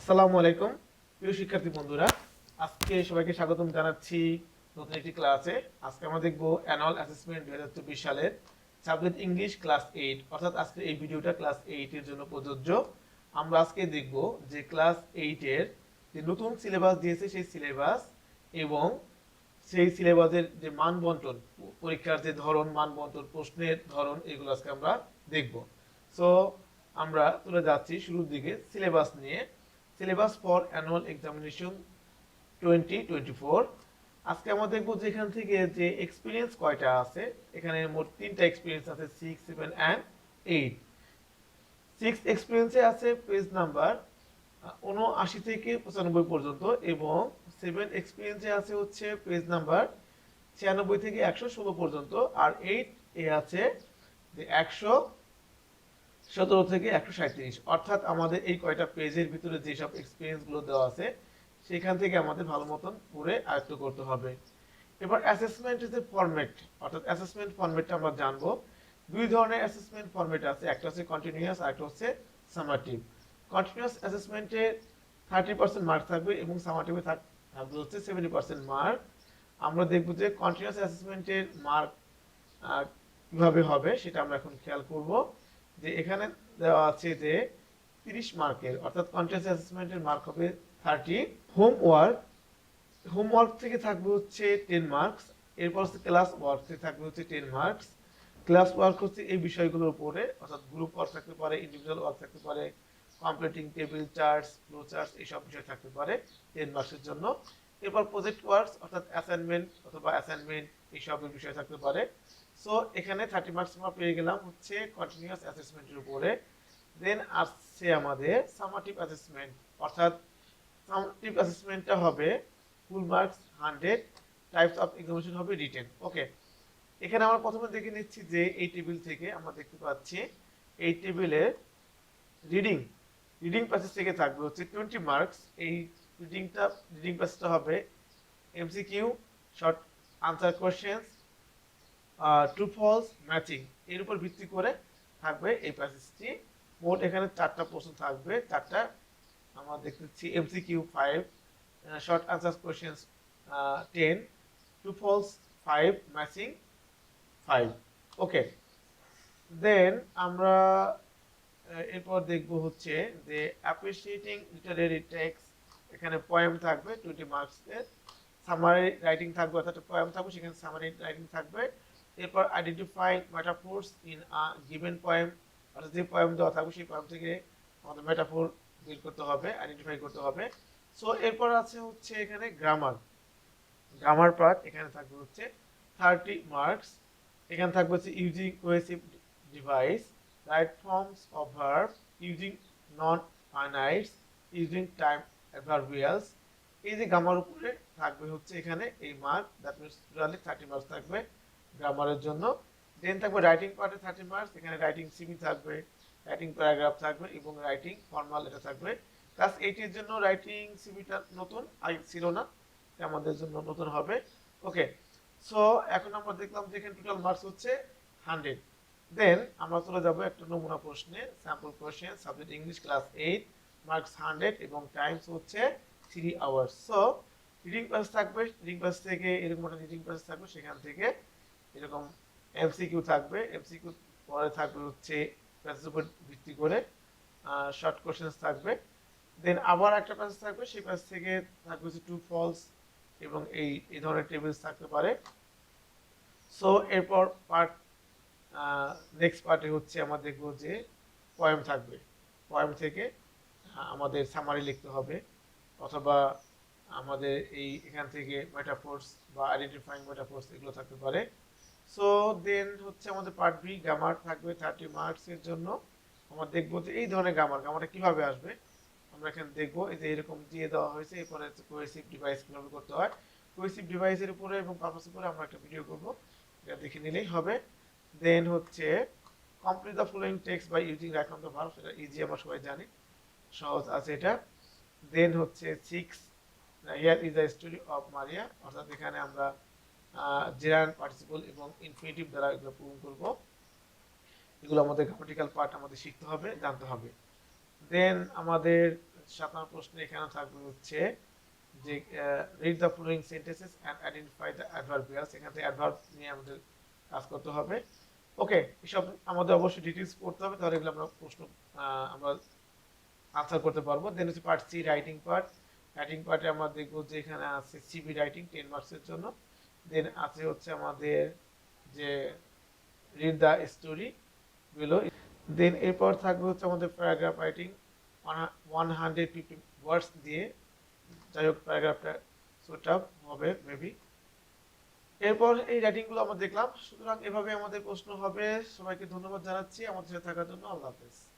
আসসালামু আলাইকুম। প্রিয় শিক্ষার্থী বন্ধুরা, আজকে সবাইকে স্বাগতম জানাচ্ছি নতুন একটি ক্লাসে। আজকে আমরা দেখব অ্যানুয়াল অ্যাসেসমেন্ট দুই হাজার চব্বিশ সালের সাবজেক্ট ইংলিশ ক্লাস এইট অর্থাৎ আজকে এই ভিডিওটা ক্লাস এইটের জন্য প্রযোজ্য। আমরা আজকে দেখব যে ক্লাস এইটের যে নতুন সিলেবাস দিয়েছে সেই সিলেবাস এবং সেই সিলেবাসের যে মান বন্টন পরীক্ষার যে ধরন মান বন্টন প্রশ্নের ধরন, এগুলো আজকে আমরা দেখব। সো আমরা চলে যাচ্ছি শুরুর দিকে সিলেবাস নিয়ে। Syllabus for annual examination twenty twenty four. আজকে আমরা দেখব যে এখান থেকে যে এক্সপিরিয়েন্স কয়টা আছে, এখানে মোট তিনটা এক্সপিরিয়েন্স আছে six seven and eight six এক্সপিরিয়েন্সে আছে পেজ নাম্বার উনআশি থেকে পঁচানব্বই পর্যন্ত এবং সেভেন এক্সপিরিয়েন্সে আছে হচ্ছে পেজ নাম্বার ছিয়ানব্বই থেকে একশো ষোলো পর্যন্ত। আর এইট এ আছে যে একশো সতেরো থেকে একশো সাঁত্রিশ অর্থাৎ আমাদের এই কয়টা পেজের ভিতরে যেসব এক্সপিরিয়েন্সগুলো দেওয়া আছে, সেখান থেকে আমাদের ভালো মতন পড়ে আয়ত্ত করতে হবে। এবার অ্যাসেসমেন্ট যে ফরম্যাট অর্থাৎ অ্যাসেসমেন্ট ফরম্যাটটা আমরা জানব। দুই ধরনের অ্যাসেসমেন্ট ফরম্যাট আছে, একটা হচ্ছে কন্টিনিউয়াস আর একটা হচ্ছে সামাটিভ কন্টিনিউয়াস অ্যাসেসমেন্টে থার্টি পার্সেন্ট মার্ক থাকবে এবং সামাটিভে থাকবে হচ্ছে সেভেন্টি পার্সেন্ট মার্ক আমরা দেখব যে কন্টিনিউয়াস অ্যাসেসমেন্টের মার্ক কীভাবে হবে, সেটা আমরা এখন খেয়াল করব। যে এখানে দেওয়া আছে যে তিরিশ মার্কের, অর্থাৎ কন্টিনিউয়াস অ্যাসেসমেন্টের মার্ক হবে থার্টি হোমওয়ার্ক হোমওয়ার্ক থেকে থাকবে হচ্ছে টেন মার্কস এরপর হচ্ছে ক্লাস ওয়ার্ক থেকে থাকবে হচ্ছে টেন মার্কস ক্লাস ওয়ার্ক হচ্ছে এই বিষয়গুলোর উপরে, অর্থাৎ গ্রুপ ওয়ার্ক থাকতে পারে ইন্ডিভিজুয়াল ওয়ার্ক থাকতে পারে completing table charts flow charts এইসব বিষয় থাকতে পারে টেন মার্কসের জন্য। এরপর প্রজেক্ট ওয়ার্কস অর্থাৎ অ্যাসাইনমেন্ট অথবা অ্যাসাইনমেন্ট এইসবের বিষয় থাকতে পারে। সো এখানে থার্টি মার্কস আমরা পেয়ে গেলাম হচ্ছে কন্টিনিউয়াস অ্যাসেসমেন্টের উপরে। দেন আসছে আমাদের সামাটিভ অ্যাসেসমেন্ট অর্থাৎ সামাটিভ অ্যাসেসমেন্টটা হবে full marks hundred types of examination হবে রিটেন ওকে এখানে আমরা প্রথমে দেখে নিচ্ছি যে এই টেবিল থেকে আমরা দেখতে পাচ্ছি এই টেবিলে রিডিং রিডিং প্যাসেজ থেকে থাকবে হচ্ছে টোয়েন্টি মার্কস এই রিডিংটা রিডিং প্যাসেজটা হবে MCQ short answer questions true false matching এর উপর ভিত্তি করে থাকবে এই প্যাসেজটি মোট এখানে চারটা প্রশ্ন থাকবে। চারটা আমরা দেখতেছি MCQ five short answer questions ten true false five matching five okay then আমরা এরপর দেখব হচ্ছে যে অ্যাপ্রিসিয়েটিং লিটারেরি টেক্সট এখানে পয়েম থাকবে টোয়েন্টি মার্কসের সামারি রাইটিং থাকবে, অর্থাৎ পয়েম থাকবে, সেখানে সামারি রাইটিং থাকবে। এরপর identify metaphors in given poem অর্থাৎ যে পয়েম দেওয়া থাকবে সেই পয়েম থেকে আমাদের মেটাফোর বের করতে হবে আইডেন্টিফাই করতে হবে। সো এরপর আছে হচ্ছে এখানে গ্রামার গ্রামার পার্ট এখানে থাকবে হচ্ছে থার্টি মার্কস এখানে থাকবে হচ্ছে using cohesive devices right forms of verb using non finites using time adverbials এই যে গ্রামার উপরে থাকবে হচ্ছে এখানে এই mark that means totally thirty marks থাকবে। গ্রামারের জন্য। দেন থাকবে রাইটিং পার্টে থার্টি মার্কস এখানে রাইটিং সিমি থাকবে রাইটিং প্যারাগ্রাফ থাকবে এবং রাইটিং ফর্মাল এটা থাকবে। ক্লাস এইটের জন্য রাইটিং সিমিটা নতুন আই ছিল না আমাদের জন্য নতুন হবে। ওকে সো এখন আমরা দেখলাম যে এখানে টোটাল মার্কস হচ্ছে হান্ড্রেড দেন আমরা চলে যাব একটা নমুনা প্রশ্নে sample question subject English class eight marks hundred এবং টাইমস হচ্ছে three hours so reading pass থাকবে রিডিং পাস থেকে এরকম একটা রিডিং পাস থাকবে, সেখান থেকে এরকম এমসিকিউ থাকবে। এমসিকিউ পরে থাকবে হচ্ছে প্যাসেজ উপর ভিত্তি করে শর্ট কোশ্চেন্স থাকবে। দেন আবার একটা প্যাসেজ থাকবে, সেই প্যাসেজ থেকে থাকবে হচ্ছে টু ফলস এবং এই এই ধরনের টেবিলস থাকতে পারে। সো এরপর পার্ট নেক্সট পার্টে হচ্ছে আমরা দেখব যে পয়েম থাকবে। পয়েম থেকে আমাদের সামারি লিখতে হবে অথবা আমাদের এই এখান থেকে মেটাফোর্স বা আইডেন্টিফাইং মেটাফোর্স এগুলো থাকতে পারে। সো দেন হচ্ছে আমাদের পার্ট বি গ্রামার থাকবে থার্টি মার্কসের জন্য। আমরা দেখব যে এই ধরনের গ্রামার গ্রামারটা কীভাবে আসবে? আমরা এখানে দেখব, এই যে এরকম দিয়ে দেওয়া হয়েছে, এরপরে কোয়েসিভ ডিভাইস কীভাবে করতে হয়। কোয়েসিভ ডিভাইসের উপরে এবং পারপাসের উপরে আমরা একটা ভিডিও করব, এটা দেখে নিলেই হবে। দেন হচ্ছে complete the following text by using right from the verb সেটা ইজি আমরা সবাই জানি, সহজ আছে এটা। দেন হচ্ছে six here is the story of Maria অর্থাৎ এখানে আমরা জেরান পার্টিসিপল এবং ইনফিনিটিভ দ্বারা এগুলো পূরণ করব। এগুলো আমাদের গ্রামাটিক্যাল পার্ট আমাদের শিখতে হবে, জানতে হবে। দেন আমাদের সাত নম্বর প্রশ্ন এখানে থাকবে হচ্ছে যে read the following sentences and identify the adverbials এখান থেকে অ্যাডভার্ব নিয়ে আমাদের কাজ করতে হবে। ওকে এসব আমাদের অবশ্যই ডিটেলস পড়তে হবে, তাহলে এগুলো আমরা প্রশ্ন আমরা আনসার করতে পারব। দেন হচ্ছে part C writing part writing পার্টে আমরা দেখব যে এখানে আছে সিবি রাইটিং টেন মার্কসের জন্য। দেন আছে হচ্ছে আমাদের যে রিড দ্য স্টোরি গুলো। দেন এরপর থাকবে হচ্ছে আমাদের paragraph writing one hundred fifty words দিয়ে। যাই হোক প্যারাগ্রাফটা আপ হবে মেবি এরপর এই রাইটিংগুলো আমরা দেখলাম। সুতরাং এভাবে আমাদের প্রশ্ন হবে। সবাইকে ধন্যবাদ জানাচ্ছি। আমাদের সাথে থাকার জন্য আল্লাহ হাফেজ।